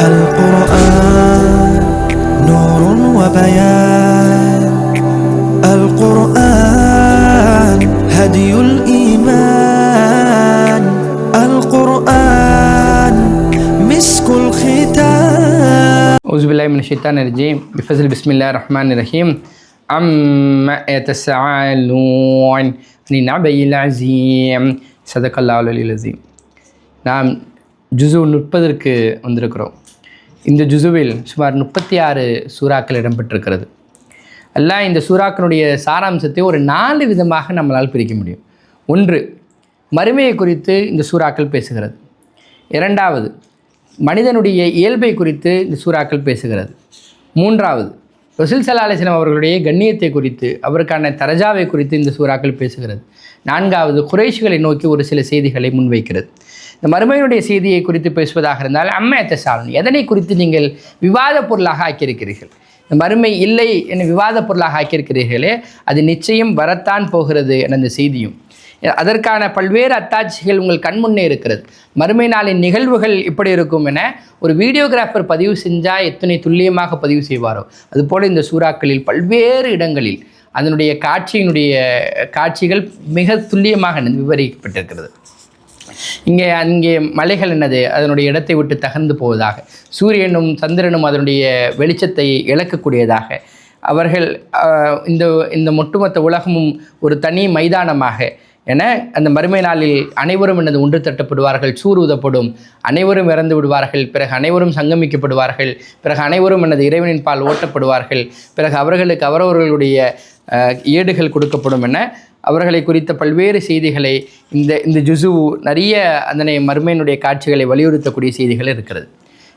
القرآن نور وبيان القرآن هدي الإيمان القرآن مسك الختام أعوذ بالله من الشيطان الرجيم بفضل بسم الله الرحمن الرحيم عما يتساءلون عن النبي العظيم صدق الله العلي العظيم நாம் ஜுசு முப்பதற்கு வந்திருக்கிறோம் இந்த ஜுசுவில் சுமார் முப்பத்தி ஆறு சூறாக்கள் இடம்பெற்றிருக்கிறது. அல்லாஹ் இந்த சூறாக்களுடைய சாராம்சத்தை ஒரு நாலு விதமாக நம்மளால் பிரிக்க முடியும். ஒன்று மறுமையை குறித்து இந்த சூறாக்கள் பேசுகிறது. இரண்டாவது மனிதனுடைய இயல்பை குறித்து இந்த சூறாக்கள் பேசுகிறது. மூன்றாவது ரசூல் சல்லா அலிஸ்லாம் அவர்களுடைய கண்ணியத்தை குறித்து அவருக்கான தரஜாவை குறித்து இந்த சூறாக்கள் பேசுகிறது. நான்காவது குறைஷிகளை நோக்கி ஒரு சில செய்திகளை முன்வைக்கிறது. இந்த மறுமையினுடைய செய்தியை குறித்து பேசுவதாக இருந்தால் அம்மையத்த சாலன்? எதனை குறித்து நீங்கள் விவாத பொருளாக ஆக்கியிருக்கிறீர்கள்? இந்த மறுமை இல்லை என விவாத பொருளாக ஆக்கியிருக்கிறீர்களே அது நிச்சயம் வரத்தான் போகிறது என அந்த செய்தியும். அதற்கான பல்வேறு அத்தாட்சிகள் உங்கள் கண்முன்னே இருக்கிறது. மறுமை நாளின் நிகழ்வுகள் இப்படி இருக்கும் என ஒரு வீடியோகிராஃபர் பதிவு செஞ்சால் எத்தனை துல்லியமாக பதிவு செய்வாரோ? அதுபோல் இந்த சூறாக்களில் பல்வேறு இடங்களில் அதனுடைய காட்சியினுடைய காட்சிகள் மிக துல்லியமாக விவரிக்கப்பட்டிருக்கிறது. இங்கே அங்கே மலைகள் என்னது? அதனுடைய இடத்தை விட்டு தகர்ந்து போவதாக. சூரியனும் சந்திரனும் அதனுடைய வெளிச்சத்தை இழக்கக்கூடியதாக. அவர்கள் இந்த இந்த ஒட்டுமொத்த உலகமும் ஒரு தனி மைதானமாக. என அந்த மறுமை நாளில் அனைவரும் எனது ஒன்று தட்டப்படுவார்கள் சூர் ஊதப்படும் அனைவரும் இறந்து விடுவார்கள் பிறகு அனைவரும் சங்கமிக்கப்படுவார்கள் பிறகு அனைவரும் எனது இறைவனின் பால் ஓட்டப்படுவார்கள் பிறகு அவர்களுக்கு அவரவர்களுடைய ஏடுகள் கொடுக்கப்படும் என அவர்களை குறித்த பல்வேறு செய்திகளை இந்த இந்த ஜுசு நிறைய அதனை மர்மையினுடைய காட்சிகளை வலியுறுத்தக்கூடிய செய்திகள் இருக்கிறது.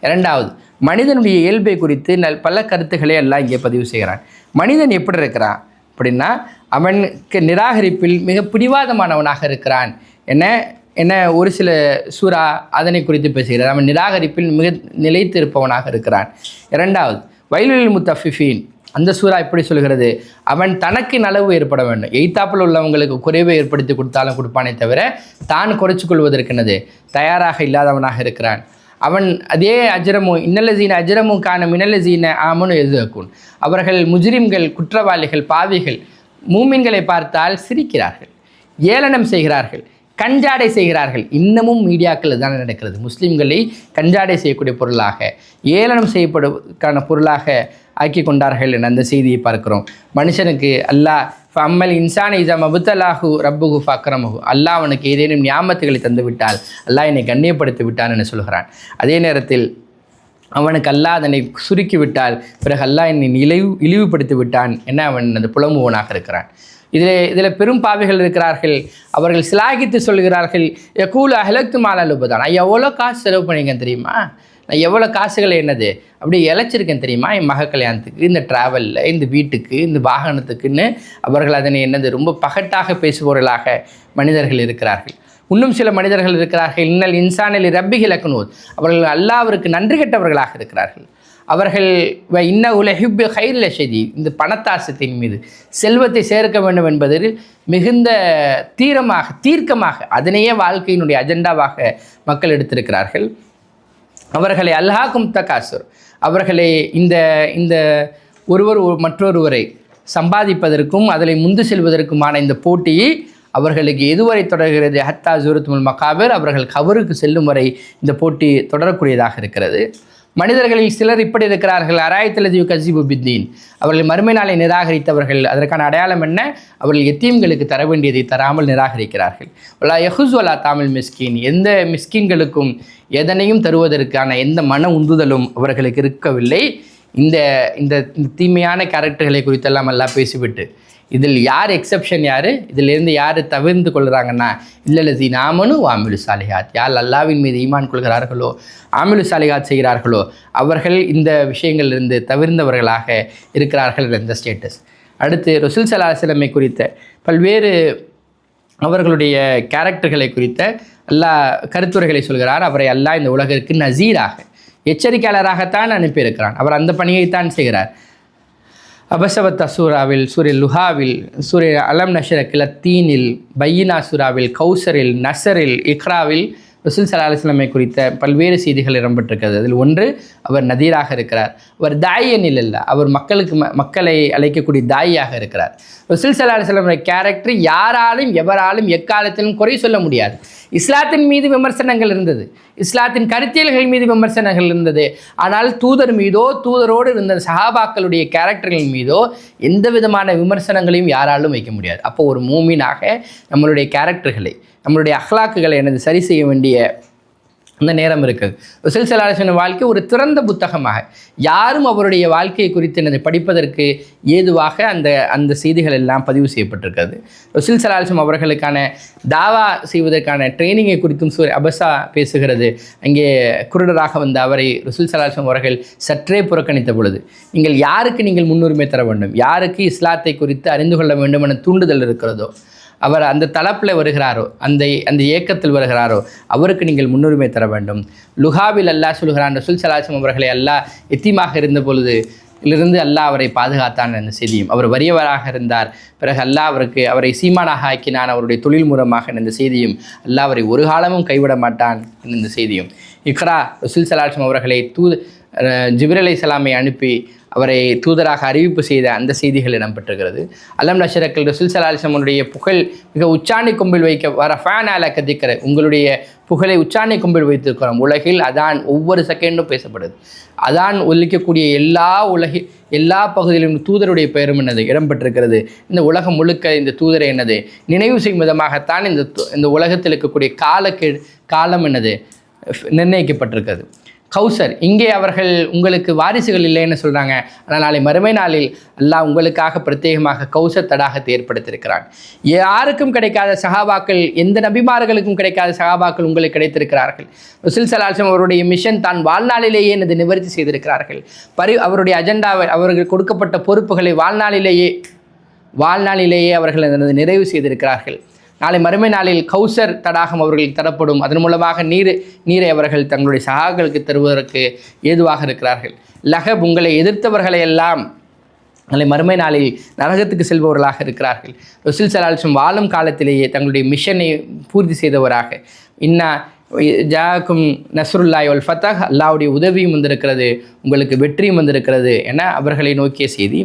இரண்டாவது மனிதனுடைய இயல்பை குறித்து நல் பல கருத்துக்களை எல்லாம் இங்கே பதிவு செய்கிறான். மனிதன் எப்படி இருக்கிறான்? அப்படின்னா அவனுக்கு நிராகரிப்பில் மிக பிடிவாதமானவனாக இருக்கிறான். என்ன என்ன ஒரு சில சூறா அதனை குறித்து பேசுகிறார். அவன் நிராகரிப்பில் மிக நிலைத்து இருப்பவனாக இருக்கிறான். இரண்டாவது வயலில் முத்தஃபிஃபீன். அந்த சூறா எப்படி சொல்கிறது அவன் தனக்கு நலவு ஏற்பட வேண்டும். எய்த்தாப்பில் உள்ளவங்களுக்கு குறைவை ஏற்படுத்தி கொடுத்தாலும் கொடுப்பானே தவிர தான் குறைச்சு கொள்வதற்கெனது தயாராக இல்லாதவனாக இருக்கிறான். அவன் அதே அஜரமும் இன்னலசீன அஜரமும் காண மினலசீன ஆமனு எதுக்கும் அவர்கள் முஜ்ரிம்கள் குற்றவாளிகள் பாவிகள் மூமின்களை பார்த்தால் சிரிக்கிறார்கள். ஏளனம் செய்கிறார்கள். கஞ்சாடை செய்கிறார்கள். இன்னமும் மீடியாக்கள் தான் நடக்கிறது. முஸ்லீம்களை கஞ்சாடை செய்யக்கூடிய பொருளாக ஏளனம் செய்யப்படுவதற்கான பொருளாக ஆக்கி கொண்டார்கள் என அந்த செய்தியை பார்க்கிறோம். மனுஷனுக்கு அல்லாஹ் அம்மல் இன்சான் இசா மபுத்தலாஹு ரப்புகு ஃபக்ரமஹு. அல்லாஹ் அவனுக்கு ஏதேனும் ஞாபகத்துகளை தந்து விட்டால் அல்லாஹ் என்னை கண்ணியப்படுத்தி விட்டான் என சொல்கிறான். அதே நேரத்தில் அவனுக்கு அல்லாஹ் அதனை சுருக்கிவிட்டால் பிறகு அல்லாஹ் என்னை இழிவு இழிவுபடுத்தி விட்டான் என அவன் அந்த புலம்புவனாக இருக்கிறான். இதில் இதில் பெரும் பாவிகள் இருக்கிறார்கள். அவர்கள் சிலாகித்து சொல்கிறார்கள் கூல அஹலத்து மாலாலுபதான் ஐயா எவ்வளோ காசு செலவு பண்ணிங்க தெரியுமா? நான் எவ்வளோ காசுகளை என்னது? அப்படியே இழைச்சிருக்கேன் தெரியுமா? என் மக கல்யாணத்துக்கு இந்த ட்ராவலில் இந்த வீட்டுக்கு இந்த வாகனத்துக்குன்னு அவர்கள் அதனை என்னது? ரொம்ப பகட்டாக பேசுபவர்களாக மனிதர்கள் இருக்கிறார்கள். இன்னும் சில மனிதர்கள் இருக்கிறார்கள். இன்னல் இன்சானில் ரப்பிகி லக்னூத் அவர்கள் அல்லாவிற்கு நன்றி கெட்டவர்களாக இருக்கிறார்கள். அவர்கள் இன்ன உலகிப் ஹைரில் செய்தி இந்த பணத்தாசத்தின் மீது செல்வத்தை சேர்க்க வேண்டும் என்பதில் மிகுந்த தீரமாக தீர்க்கமாக அதனையே வாழ்க்கையினுடைய அஜெண்டாவாக மக்கள் எடுத்திருக்கிறார்கள். அவர்களை அல்லாஹும் தகாசுர். அவர்களை இந்த இந்த ஒருவர் மற்றொருவரை சம்பாதிப்பதற்கும் அதில் முந்து செல்வதற்குமான இந்த போட்டியை அவர்களுக்கு எதுவரை தொடர்கிறது? ஹத்தா ஜூரத்முல் மகாபர் அவர்கள் கவருக்கு செல்லும் வரை இந்த போட்டி தொடரக்கூடியதாக இருக்கிறது. மனிதர்களில் சிலர் இப்படி இருக்கிறார்கள். அராயத்தலஜீவ் கசிபு பித்தீன். அவர்கள் மறுமை நாளை நிராகரித்தவர்கள். அதற்கான அடையாளம் என்ன? அவர்கள் எத்தீம்களுக்கு தர வேண்டியதை தராமல் நிராகரிக்கிறார்கள். ஒலா யஹுஸ் வலா தாமில் மிஸ்கின். எந்த மிஸ்கின்களுக்கும் எதனையும் தருவதற்கான எந்த மன உந்துதலும் அவர்களுக்கு இருக்கவில்லை. இந்த இந்த தீமையான கேரக்டர்களை குறித்தெல்லாம் எல்லாம் பேசிவிட்டு. இதில் யார் எக்ஸப்ஷன் யார்? இதிலிருந்து யார் தவிர்ந்து கொள்கிறாங்கன்னா இல்லை ஜி நாமனும் ஆமிலு சாலிகாத் யார் அல்லாவின் மீது ஈமான் கொள்கிறார்களோ ஆமிலு சாலிகாத் செய்கிறார்களோ அவர்கள் இந்த விஷயங்களிலிருந்து தவிர்ந்தவர்களாக இருக்கிறார்கள் இந்த ஸ்டேட்டஸ் அடுத்து ரசுல் சலாஹலமை குறித்த பல்வேறு அவர்களுடைய கேரக்டர்களை குறித்த எல்லா கருத்துரைகளை சொல்கிறார். அவரை அல்லாஹ் இந்த உலகிற்கு நசீராக எச்சரிக்கையாளராகத்தான் அனுப்பியிருக்கிறான். அவர் அந்த பணியைத்தான் செய்கிறார். அபசவத் அசூராவில் சூரிய லுஹாவில் சூரிய அலம் நஷர கிளத்தீனில் பையினா சூராவில் கௌசரில் நசரில் இக்ராவில் ரசூல் சல்லா அலுவலமை குறித்த பல்வேறு செய்திகள் இடம்பெற்றிருக்கிறது. அதில் ஒன்று அவர் நதீராக இருக்கிறார். அவர் தாயனில் அல்ல அவர் மக்களுக்கு ம- மக்களை அழைக்கக்கூடிய தாயியாக இருக்கிறார். ரசூல் சல்லா அலுவலமுடைய கேரக்டர் யாராலும் எவராலும் எக்காலத்திலும் குறை சொல்ல முடியாது. இஸ்லாத்தின் மீது விமர்சனங்கள் இருந்தது. இஸ்லாத்தின் கருத்தியல்கள் மீது விமர்சனங்கள் இருந்தது. ஆனால் தூதர் மீதோ தூதரோடு இருந்த சஹாபாக்களுடைய கேரக்டர்கள் மீதோ எந்த விதமான விமர்சனங்களையும் யாராலும் வைக்க முடியாது. அப்போ ஒரு மூமினாக நம்மளுடைய கேரக்டர்களை நம்மளுடைய அஹ்லாக்குகளை எனது சரி செய்ய வேண்டிய அந்த நேரம் இருக்குது ரசூல் வாழ்க்கை ஒரு திறந்த புத்தகமாக. யாரும் அவருடைய வாழ்க்கையை குறித்து எனது படிப்பதற்கு ஏதுவாக அந்த அந்த செய்திகள் எல்லாம் பதிவு செய்யப்பட்டிருக்கிறது. ரசூல் அவர்களுக்கான தாவா செய்வதற்கான ட்ரைனிங்கை குறித்தும் சூர் அபசா பேசுகிறது. அங்கே குருடராக வந்த அவரை ரசூல் சலாஹம் அவர்கள் சற்றே புறக்கணித்த பொழுது நீங்கள் யாருக்கு நீங்கள் முன்னுரிமை தர வேண்டும்? யாருக்கு இஸ்லாத்தை குறித்து அறிந்து கொள்ள வேண்டும் என தூண்டுதல் இருக்கிறதோ? அவர் அந்த தளப்பில் வருகிறாரோ அந்த அந்த இயக்கத்தில் வருகிறாரோ அவருக்கு நீங்கள் முன்னுரிமை தர வேண்டும். லுஹாவில் அல்லாஹ் சொல்கிறான் ரசூல் சலாசம் அவர்களை அல்லாஹ் எத்தியமாக இருந்த பொழுது இலிருந்து அல்லாஹ் அவரை பாதுகாத்தான் என்ற செய்தியும் அவர் வறியவராக இருந்தார். பிறகு அல்லாஹ் அவருக்கு அவரை சீமானாக ஆக்கினான் அவருடைய தொழில் மூலமாக இந்த செய்தியும் அல்லாஹ் அவரை ஒரு காலமும் கைவிட மாட்டான் இந்த செய்தியும். இக்ரா ரசூல் சலாசம் அவர்களை தூ ஜிபிர் சலாமை அனுப்பி அவரை தூதராக அறிவிப்பு செய்த அந்த செய்திகள் இடம்பெற்றிருக்கிறது. அல்லம் நஷரக்கல் ரசூல் சலாஹனுடைய புகழ் மிக உச்சாணி கும்பில் வைக்க வர ஃபேன் ஆல கதிக்கிற உங்களுடைய புகழை உச்சாணி கும்பில் வைத்திருக்கிறோம். உலகில் அதான் ஒவ்வொரு செகண்டும் பேசப்படுது. அதான் ஒலிக்கக்கூடிய எல்லா உலகி எல்லா பகுதியிலும் தூதருடைய பெயரும் என்னது? இடம்பெற்றிருக்கிறது. இந்த உலகம் முழுக்க இந்த தூதரை என்னது? நினைவு செய்யும் விதமாகத்தான் இந்த இந்த உலகத்தில் இருக்கக்கூடிய காலக்கெ காலம் என்னது? நிர்ணயிக்கப்பட்டிருக்கிறது. கௌசர் இங்கே அவர்கள் உங்களுக்கு வாரிசுகள் இல்லைன்னு சொல்கிறாங்க ஆனால் நாளை மறுமை நாளில் அல்லாஹ் உங்களுக்காக பிரத்யேகமாக கௌசர் தடாகத்தை ஏற்படுத்தியிருக்கிறான். யாருக்கும் கிடைக்காத சகாபாக்கள் எந்த நபிமார்களுக்கும் கிடைக்காத சகாபாக்கள் உங்களுக்கு கிடைத்திருக்கிறார்கள். ருசில் சலாசம் அவருடைய மிஷன் தான் வாழ்நாளிலேயே எனது நிவர்த்தி செய்திருக்கிறார்கள். பரி அவருடைய அஜெண்டாவை அவர்கள் கொடுக்கப்பட்ட பொறுப்புகளை வாழ்நாளிலேயே வாழ்நாளிலேயே அவர்கள் நிறைவு செய்திருக்கிறார்கள். நாளை மறுமை நாளில் கௌசர் தடாகம் அவர்களுக்கு தரப்படும். அதன் மூலமாக நீர் நீரை அவர்கள் தங்களுடைய சகாக்களுக்கு தருவதற்கு ஏதுவாக இருக்கிறார்கள். லகப் உங்களை எதிர்த்தவர்களை எல்லாம் நாளை மறுமை நாளில் நரகத்துக்கு செல்பவர்களாக இருக்கிறார்கள். ரொசில் சலால்சம் வாழும் காலத்திலேயே தங்களுடைய மிஷனை பூர்த்தி செய்தவராக. இன்னா ஜாக்கும் நஸ்ருல்லாய் வல் ஃபத்தஹ் அல்லாவுடைய உதவியும் வந்திருக்கிறது உங்களுக்கு வெற்றியும் வந்திருக்கிறது என அவர்களை நோக்கிய செய்தி.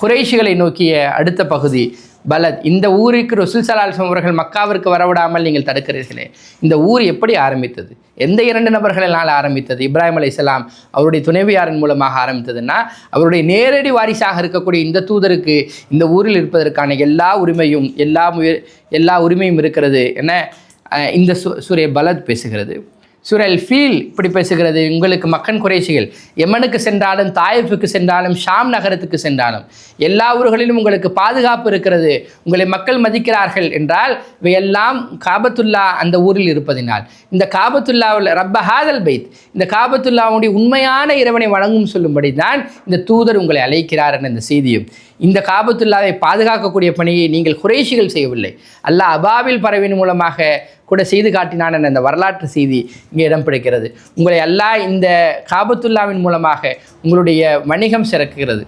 குறைஷிகளை நோக்கிய அடுத்த பகுதி பலத் இந்த ஊருக்கு ரசூல் சலால்சம் அவர்கள் மக்காவிற்கு வரவிடாமல் நீங்கள் தடுக்கிறீர்களே. இந்த ஊர் எப்படி ஆரம்பித்தது? எந்த இரண்டு நபர்களினால் ஆரம்பித்தது? இப்ராஹிம் அலைஹிஸ்ஸலாம் அவருடைய துணைவியாரின் மூலமாக ஆரம்பித்ததுன்னா அவருடைய நேரடி வாரிசாக இருக்கக்கூடிய இந்த தூதருக்கு இந்த ஊரில் இருப்பதற்கான எல்லா உரிமையும் எல்லா முய- எல்லா உரிமையும் இருக்கிறது. என இந்த சு சூரிய பலத் பேசுகிறது. சூரல் ஃபீல் இப்படி பேசுகிறது. உங்களுக்கு மக்கன் குறைசிகள் எமனுக்கு சென்றாலும் தாயிஃபுக்கு சென்றாலும் ஷாம் நகரத்துக்கு சென்றாலும் எல்லா ஊர்களிலும் உங்களுக்கு பாதுகாப்பு இருக்கிறது. உங்களை மக்கள் மதிக்கிறார்கள் என்றால் இவையெல்லாம் காபத்துல்லா அந்த ஊரில் இருப்பதினால். இந்த காபத்துல்லாவில் ரப்ப ஹாதல் பைத் இந்த காபத்துல்லாவுடைய உண்மையான இறைவனை வழங்கும் சொல்லும்படி தான் இந்த தூதர் உங்களை அழைக்கிறார் என்ற இந்த செய்தியும். இந்த காபத்துல்லாவை பாதுகாக்கக்கூடிய பணியை நீங்கள் குறைஷிகள் செய்யவில்லை. அல்லாஹ் அபாவில் பறவையின் மூலமாக கூட செய்து காட்டினான் என்ற அந்த வரலாற்று செய்தி இங்கே இடம் பிடிக்கிறது. உங்களை அல்லாஹ் இந்த காபத்துல்லாவின் மூலமாக உங்களுடைய வணிகம் சிறக்குகிறது.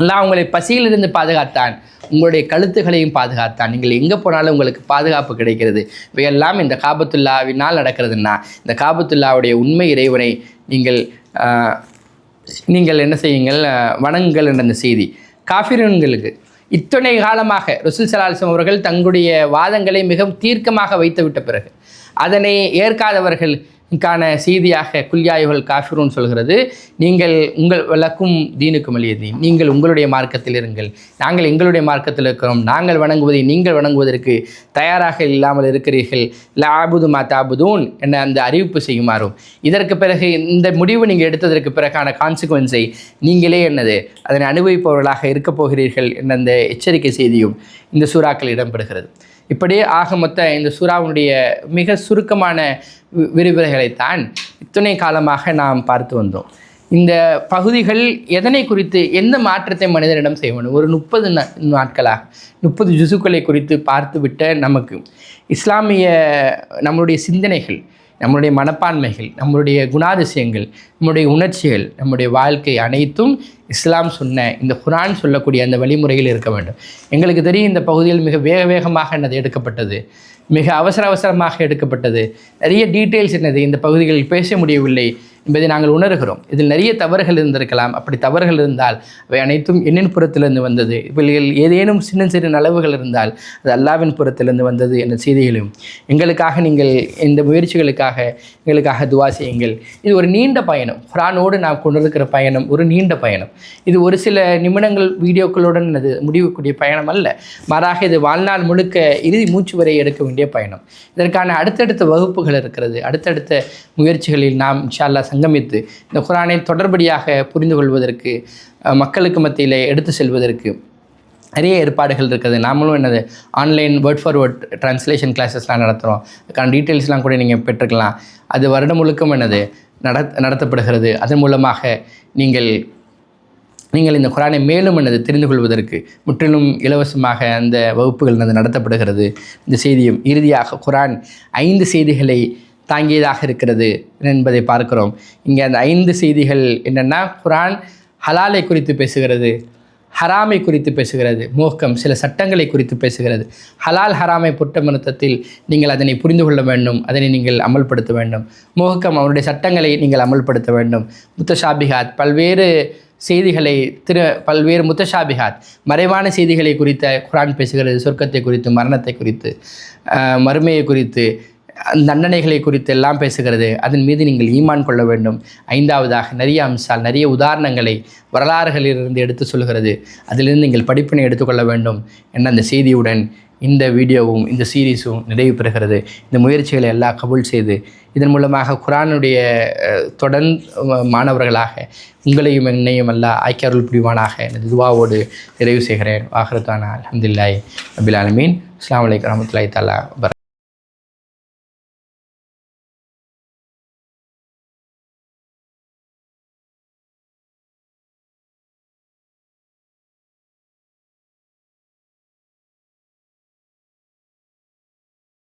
அல்லாஹ் உங்களை பசியிலிருந்து பாதுகாத்தான் உங்களுடைய கழுத்துகளையும் பாதுகாத்தான். நீங்கள் எங்கே போனாலும் உங்களுக்கு பாதுகாப்பு கிடைக்கிறது. இவையெல்லாம் இந்த காபத்துல்லாவினால் நடக்கிறதுன்னா இந்த காபத்துல்லாவுடைய உண்மை இறைவனை நீங்கள் நீங்கள் என்ன செய்யுங்கள் வணங்குங்கள் என்ற அந்த செய்தி. காஃபிரன்களுக்கு. இத்தனை காலமாக ரசூல் சலால்சம் அவர்கள் தங்களுடைய வாதங்களை மிகவும் தீர்க்கமாக வைத்துவிட்ட பிறகு அதனை ஏற்காதவர்கள் கான செய்தியாக குல்யாயுகள் காஃபிரூன் சொல்கிறது நீங்கள் உங்கள் விளக்கும் தீனுக்கும் அழியது. நீங்கள் உங்களுடைய மார்க்கத்தில் இருங்கள். நாங்கள் எங்களுடைய மார்க்கத்தில் இருக்கிறோம். நாங்கள் வணங்குவதை நீங்கள் வணங்குவதற்கு தயாராக இல்லாமல் இருக்கிறீர்கள். லாபுது மா தாபுதூன் என அந்த அறிவிப்பு செய்யுமாறும். இதற்கு பிறகு இந்த முடிவு நீங்கள் எடுத்ததற்கு பிறகான கான்சிக்வன்ஸை நீங்களே என்னது? அதனை அனுபவிப்பவர்களாக இருக்கப் போகிறீர்கள் என்ற அந்த எச்சரிக்கை செய்தியும் இந்த சூறாக்கள் இடம்பெறுகிறது. இப்படியே ஆக மொத்த இந்த சூறாவுடைய மிக சுருக்கமான வி- விரிவுரைகளைத்தான் இத்தனை காலமாக நாம் பார்த்து வந்தோம். இந்த பகுதிகள் எதனை குறித்து எந்த மாற்றத்தை மனிதனிடம் செய்ய வேண்டும் ஒரு முப்பது நாட்களாக முப்பது ஜுசுக்களை குறித்து பார்த்துவிட்ட நமக்கு இஸ்லாமிய நம்மளுடைய சிந்தனைகள் நம்முடைய மனப்பான்மைகள் நம்முடைய குணாதிசயங்கள் நம்முடைய உணர்ச்சிகள் நம்முடைய வாழ்க்கை அனைத்தும் இஸ்லாம் சொன்ன இந்த குரான் சொல்லக்கூடிய அந்த வழிமுறையில் இருக்க வேண்டும். எங்களுக்கு தெரியும் இந்த பகுதியில் மிக வேக வேகமாக என்னது எடுக்கப்பட்டது. மிக அவசர அவசரமாக எடுக்கப்பட்டது. நிறைய டீட்டெயில்ஸ் என்னது? இந்த பகுதிகளில் பேச முடியவில்லை. என்பதை நாங்கள் உணர்கிறோம். இதில் நிறைய தவறுகள் இருந்திருக்கலாம். அப்படி தவறுகள் இருந்தால் அவை அனைத்தும் என்னின் புறத்திலிருந்து வந்தது. இவர்கள் ஏதேனும் சின்ன சிறு நலவுகள் இருந்தால் அது அல்லாவின் புறத்திலிருந்து வந்தது என்ற செய்திகளையும் எங்களுக்காக நீங்கள் இந்த முயற்சிகளுக்காக எங்களுக்காக துவா செய்யுங்கள். இது ஒரு நீண்ட பயணம். குரானோடு நாம் கொண்டிருக்கிற பயணம் ஒரு நீண்ட பயணம். இது ஒரு சில நிமிடங்கள் வீடியோக்களுடன் அது முடிவுக்கூடிய பயணம் அல்ல. மாறாக இது வாழ்நாள் முழுக்க இறுதி மூச்சு வரை எடுக்க வேண்டிய பயணம். இதற்கான அடுத்தடுத்த வகுப்புகள் இருக்கிறது. அடுத்தடுத்த முயற்சிகளில் நாம் இன்ஷால்லா சங்கமித்து இந்த குரானை தொடர்படியாக புரிந்து கொள்வதற்கு மக்களுக்கு மத்தியிலே எடுத்து செல்வதற்கு நிறைய ஏற்பாடுகள் இருக்குது. நாமளும் என்னது online word for word translation கிளாஸஸ்லாம் நடத்துகிறோம் அதுக்கான டீட்டெயில்ஸ்லாம் கூட நீங்கள் பெற்றுக்கலாம். அது வருடம் முழுக்கும் என்னது நட நடத்தப்படுகிறது. அதன் மூலமாக நீங்கள் நீங்கள் இந்த குரானை மேலும் என்னது தெரிந்து கொள்வதற்கு முற்றிலும் இலவசமாக அந்த வகுப்புகள் நடத்தப்படுகிறது. இந்த செய்தியும் இறுதியாக குரான் ஐந்து செய்திகளை தாங்கியதாக இருக்கிறது என்பதை பார்க்கிறோம். இங்கே அந்த ஐந்து செய்திகள் என்னென்னா குரான் ஹலாலை குறித்து பேசுகிறது ஹராமை குறித்து பேசுகிறது மோக்கம் சில சட்டங்களை குறித்து பேசுகிறது. ஹலால் ஹராமை பொறுத்தமனத்தத்தில் நீங்கள் அதனை புரிந்து கொள்ள வேண்டும் அதனை நீங்கள் அமல்படுத்த வேண்டும். மோகம் அவருடைய சட்டங்களை நீங்கள் அமல்படுத்த வேண்டும். முத்தஷாபிகாத் பல்வேறு செய்திகளை திரு பல்வேறு முத்தஷாபிகாத் மறைவான செய்திகளை குறித்த குரான் பேசுகிறது சொர்க்கத்தை குறித்து மரணத்தை குறித்து மறுமையை குறித்து தண்டனைகளை குறித்து எல்லாம் பேசுகிறது. அதன் மீது நீங்கள் ஈமான் கொள்ள வேண்டும். ஐந்தாவதாக நிறைய அம்சால் நிறைய உதாரணங்களை வரலாறுகளிலிருந்து எடுத்து சொல்கிறது. அதிலிருந்து நீங்கள் படிப்பினை எடுத்துக்கொள்ள வேண்டும் என்ற அந்த செய்தியுடன் இந்த வீடியோவும் இந்த சீரீஸும் நிறைவு பெறுகிறது. இந்த முயற்சிகளை எல்லாம் கபூல் செய்து இதன் மூலமாக குரானுடைய தொடர் மாணவர்களாக உங்களையும் என்னையும் எல்லாம் ஆக்கியருள் புரிவானாக எனது துவாவோடு நிறைவு செய்கிறேன். வாஹரத்தானா அலமதுல்லாய் அபில் ஆலமீன். அஸ்லாம் வலைக்கம் வரமத்துல்லாய் தாலா